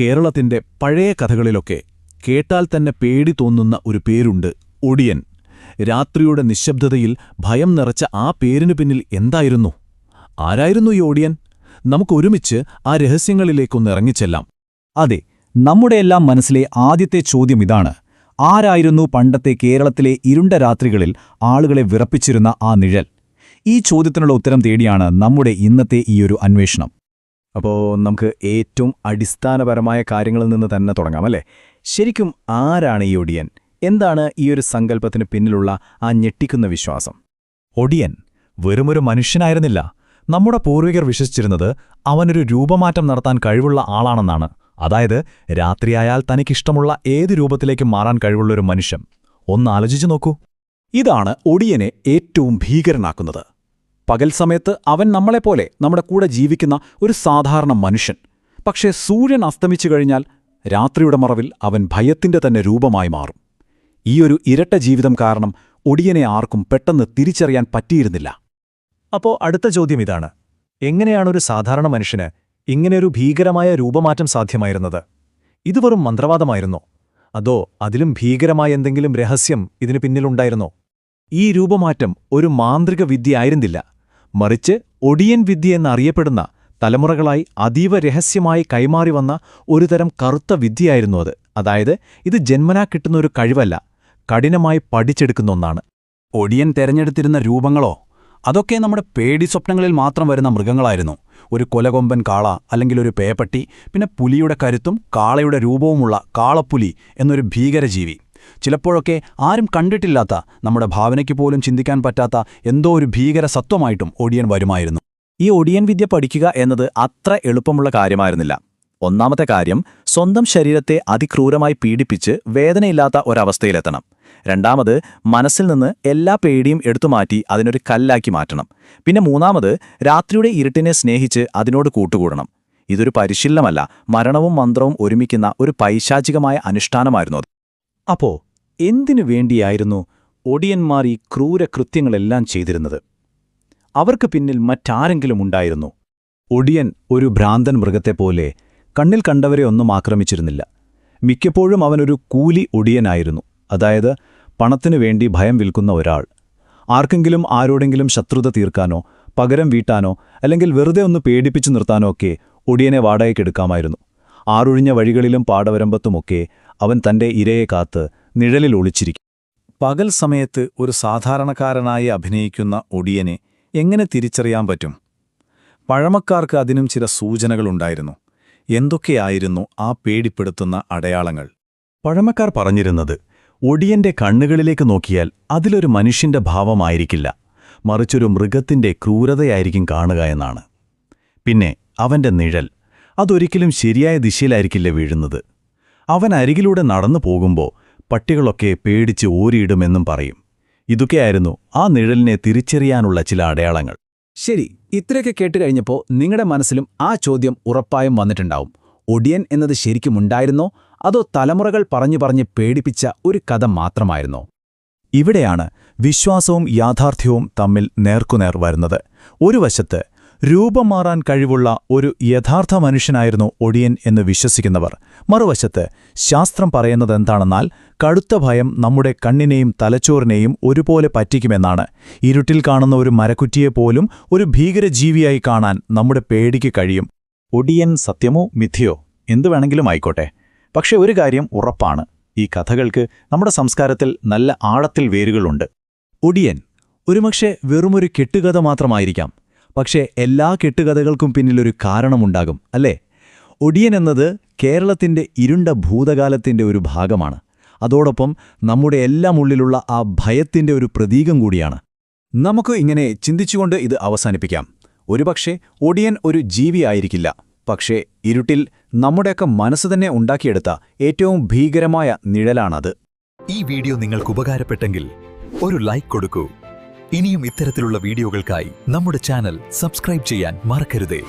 കേരളത്തിന്റെ പഴയ കഥകളിലൊക്കെ കേട്ടാൽ തന്നെ പേടി തോന്നുന്ന ഒരു പേരുണ്ട് ഒടിയൻ. രാത്രിയുടെ നിശബ്ദതയിൽ ഭയം നിറച്ച ആ പേരിനു പിന്നിൽ എന്തായിരുന്നു? ആരായിരുന്നു ഈ ഒടിയൻ? നമുക്കൊരുമിച്ച് ആ രഹസ്യങ്ങളിലേക്കൊന്ന് ഇറങ്ങിച്ചെല്ലാം. അതെ നമ്മുടെയെല്ലാം മനസ്സിലെ ആദ്യത്തെ ചോദ്യം ഇതാണ്. ആരായിരുന്നു പണ്ടത്തെ കേരളത്തിലെ ഇരുണ്ട രാത്രികളിൽ ആളുകളെ വിറപ്പിച്ചിരുന്ന ആ നിഴൽ? ഈ ചോദ്യത്തിനുള്ള ഉത്തരം തേടിയാണ് നമ്മുടെ ഇന്നത്തെ ഈയൊരു അന്വേഷണം. അപ്പോൾ നമുക്ക് ഏറ്റവും അടിസ്ഥാനപരമായ കാര്യങ്ങളിൽ നിന്ന് തന്നെ തുടങ്ങാം അല്ലേ? ശരിക്കും ആരാണ് ഈ ഒടിയൻ? എന്താണ് ഈ ഒരു സങ്കല്പത്തിന് പിന്നിലുള്ള ആ ഞെട്ടിക്കുന്ന വിശ്വാസം? ഒടിയൻ വെറുമൊരു മനുഷ്യനായിരുന്നില്ല. നമ്മുടെ പൂർവികർ വിശ്വസിച്ചിരുന്നത് അവനൊരു രൂപമാറ്റം നടത്താൻ കഴിവുള്ള ആളാണെന്നാണ്. അതായത് രാത്രിയായാൽ തനിക്കിഷ്ടമുള്ള ഏത് രൂപത്തിലേക്കും മാറാൻ കഴിവുള്ളൊരു മനുഷ്യൻ. ഒന്ന് ആലോചിച്ചു നോക്കൂ. ഇതാണ് ഒടിയനെ ഏറ്റവും ഭീകരനാക്കുന്നത്. പകൽ സമയത്ത് അവൻ നമ്മളെപ്പോലെ നമ്മുടെ കൂടെ ജീവിക്കുന്ന ഒരു സാധാരണ മനുഷ്യൻ. പക്ഷേ സൂര്യൻ അസ്തമിച്ചു കഴിഞ്ഞാൽ രാത്രിയുടെ മറവിൽ അവൻ ഭയത്തിന്റെ തന്നെ രൂപമായി മാറും. ഈ ഒരു ഇരട്ട ജീവിതം കാരണം ഒടിയനെ ആർക്കും പെട്ടെന്ന് തിരിച്ചറിയാൻ പറ്റിയിരുന്നില്ല. അപ്പോ അടുത്ത ചോദ്യം ഇതാണ്. എങ്ങനെയാണ് ഒരു സാധാരണ മനുഷ്യന് ഇങ്ങനെയൊരു ഭീകരമായ രൂപമാറ്റം സാധ്യമായിരുന്നത്? ഇത് വെറും മന്ത്രവാദമായിരുന്നോ? അതോ അതിലും ഭീകരമായ എന്തെങ്കിലും രഹസ്യം ഇതിനു പിന്നിലുണ്ടായിരുന്നോ? ഈ രൂപമാറ്റം ഒരു മാന്ത്രിക വിദ്യയായിരുന്നില്ല മറിച്ച് ഒടിയൻ വിദ്യ എന്നറിയപ്പെടുന്ന തലമുറകളായി അതീവ രഹസ്യമായി കൈമാറി വന്ന ഒരുതരം കറുത്ത വിദ്യയായിരുന്നു അത്. അതായത് ഇത് ജന്മനാ കിട്ടുന്ന ഒരു കഴിവല്ല കഠിനമായി പഠിച്ചെടുക്കുന്ന ഒന്നാണ്. ഒടിയൻ തെരഞ്ഞെടുത്തിരുന്ന രൂപങ്ങളോ അതൊക്കെ നമ്മുടെ പേടി സ്വപ്നങ്ങളിൽ മാത്രം വരുന്ന മൃഗങ്ങളായിരുന്നു. ഒരു കൊലകൊമ്പൻ കാള അല്ലെങ്കിൽ ഒരു പേപ്പട്ടി പിന്നെ പുലിയുടെ കരുത്തും കാളയുടെ രൂപവുമുള്ള കാളപ്പുലി എന്നൊരു ഭീകരജീവി. ചിലപ്പോഴൊക്കെ ആരും കണ്ടിട്ടില്ലാത്ത നമ്മുടെ ഭാവനയ്ക്ക് പോലും ചിന്തിക്കാൻ പറ്റാത്ത എന്തോ ഒരു ഭീകര സത്വമായിട്ടും ഒടിയൻ വരുമായിരുന്നു. ഈ ഒടിയൻ വിദ്യ പഠിക്കുക എന്നത് അത്ര എളുപ്പമുള്ള കാര്യമായിരുന്നില്ല. ഒന്നാമത്തെ കാര്യം സ്വന്തം ശരീരത്തെ അതിക്രൂരമായി പീഡിപ്പിച്ച് വേദനയില്ലാത്ത ഒരവസ്ഥയിലെത്തണം. രണ്ടാമത് മനസ്സിൽ നിന്ന് എല്ലാ പേടിയും എടുത്തുമാറ്റി അതിനൊരു കല്ലാക്കി മാറ്റണം. പിന്നെ മൂന്നാമത് രാത്രിയുടെ ഇരുട്ടിനെ സ്നേഹിച്ച് അതിനോട് കൂട്ടുകൂടണം. ഇതൊരു പരിശീലനമല്ല മരണവും മന്ത്രവും ഒരുമിക്കുന്ന ഒരു പൈശാചികമായ അനുഷ്ഠാനമായിരുന്നു അപ്പോ എന്തിനു വേണ്ടിയായിരുന്നു ഒടിയന്മാർ ഈ ക്രൂരകൃത്യങ്ങളെല്ലാം ചെയ്തിരുന്നത്? അവർക്ക് പിന്നിൽ മറ്റാരെങ്കിലും ഉണ്ടായിരുന്നു? ഒടിയൻ ഒരു ഭ്രാന്തൻ മൃഗത്തെപ്പോലെ കണ്ണിൽ കണ്ടവരെ ഒന്നും ആക്രമിച്ചിരുന്നില്ല. മിക്കപ്പോഴും അവനൊരു കൂലി ഒടിയനായിരുന്നു. അതായത് പണത്തിനു വേണ്ടി ഭയം വിൽക്കുന്ന ഒരാൾ. ആർക്കെങ്കിലും ആരോടെങ്കിലും ശത്രുത തീർക്കാനോ പകരം വീട്ടാനോ അല്ലെങ്കിൽ വെറുതെ ഒന്ന് പേടിപ്പിച്ചു നിർത്താനോ ഒക്കെ ഒടിയനെ വാടകയ്ക്കെടുക്കാമായിരുന്നു. ആറൊഴിഞ്ഞ വഴികളിലും പാടവരമ്പത്തുമൊക്കെ അവൻ തന്റെ ഇരയെ കാത്ത് നിഴലിൽ ഒളിച്ചിരിക്കും. പകൽ സമയത്ത് ഒരു സാധാരണക്കാരനായി അഭിനയിക്കുന്ന ഒടിയനെ എങ്ങനെ തിരിച്ചറിയാൻ പറ്റും? പഴമക്കാർക്ക് അതിനും ചില സൂചനകളുണ്ടായിരുന്നു എന്തൊക്കെയായിരുന്നു ആ പേടിപ്പെടുത്തുന്ന അടയാളങ്ങൾ? പഴമക്കാർ പറഞ്ഞിരുന്നത് ഒടിയന്റെ കണ്ണുകളിലേക്ക് നോക്കിയാൽ അതിലൊരു മനുഷ്യന്റെ ഭാവമായിരിക്കില്ല. മറിച്ചൊരു മൃഗത്തിന്റെ ക്രൂരതയായിരിക്കും കാണുക എന്നാണ്. പിന്നെ അവന്റെ നിഴൽ അതൊരിക്കലും ശരിയായ ദിശയിലായിരിക്കില്ല വീഴുന്നത്. അവൻ അരികിലൂടെ നടന്നു പോകുമ്പോൾ പട്ടികളൊക്കെ പേടിച്ച് ഓരിയിടുമെന്നും പറയും. ഇതൊക്കെയായിരുന്നു ആ നിഴലിനെ തിരിച്ചറിയാനുള്ള ചില അടയാളങ്ങൾ. ശരി ഇത്രയൊക്കെ കേട്ട് കഴിഞ്ഞപ്പോൾ നിങ്ങളുടെ മനസ്സിലും ആ ചോദ്യം ഉറപ്പായും വന്നിട്ടുണ്ടാവും. ഒടിയൻ എന്നത് ശരിക്കും ഉണ്ടായിരുന്നോ? അതോ തലമുറകൾ പറഞ്ഞു പറഞ്ഞ് പേടിപ്പിച്ച ഒരു കഥ മാത്രമായിരുന്നോ? ഇവിടെയാണ് വിശ്വാസവും യാഥാർത്ഥ്യവും തമ്മിൽ നേർക്കുനേർ വരുന്നത്. ഒരു വശത്ത് രൂപം മാറാൻ കഴിവുള്ള ഒരു യഥാർത്ഥ മനുഷ്യനായിരുന്നു ഒടിയൻ എന്ന് വിശ്വസിക്കുന്നവർ. മറുവശത്ത് ശാസ്ത്രം പറയുന്നതെന്താണെന്നാൽ കടുത്ത ഭയം നമ്മുടെ കണ്ണിനെയും തലച്ചോറിനെയും ഒരുപോലെ പറ്റിക്കുമെന്നാണ്. ഇരുട്ടിൽ കാണുന്ന ഒരു മരക്കുറ്റിയെപ്പോലും ഒരു ഭീകരജീവിയായി കാണാൻ നമ്മുടെ പേടിക്ക് കഴിയും. ഒടിയൻ സത്യമോ മിഥ്യയോ? എന്തു വേണമെങ്കിലും ആയിക്കോട്ടെ. പക്ഷെ ഒരു കാര്യം ഉറപ്പാണ്. ഈ കഥകൾക്ക് നമ്മുടെ സംസ്കാരത്തിൽ നല്ല ആഴത്തിൽ വേരുകളുണ്ട്. ഒടിയൻ ഒരുപക്ഷെ വെറുമൊരു കെട്ടുകഥ മാത്രമായിരിക്കാം. പക്ഷേ എല്ലാ കെട്ടുകഥകൾക്കും പിന്നിലൊരു കാരണമുണ്ടാകും അല്ലേ? ഒടിയൻ എന്നത് കേരളത്തിന്റെ ഇരുണ്ട ഭൂതകാലത്തിന്റെ ഒരു ഭാഗമാണ്. അതോടൊപ്പം നമ്മുടെ എല്ലാം ഉള്ളിലുള്ള ആ ഭയത്തിന്റെ ഒരു പ്രതീകം കൂടിയാണ്. നമുക്ക് ഇങ്ങനെ ചിന്തിച്ചുകൊണ്ട് ഇത് അവസാനിപ്പിക്കാം. ഒരുപക്ഷെ ഒടിയൻ ഒരു ജീവിയായിരിക്കില്ല പക്ഷേ ഇരുട്ടിൽ നമ്മുടെയൊക്കെ മനസ്സ് തന്നെ ഉണ്ടാക്കിയെടുത്ത ഏറ്റവും ഭീകരമായ നിഴലാണത്. ഈ വീഡിയോ നിങ്ങൾക്ക് ഉപകാരപ്പെട്ടെങ്കിൽ ഒരു ലൈക്ക് കൊടുക്കൂ. ഇനിയും ഇത്തരത്തിലുള്ള വീഡിയോകൾക്കായി നമ്മുടെ ചാനൽ സബ്സ്ക്രൈബ് ചെയ്യാൻ മറക്കരുതേ.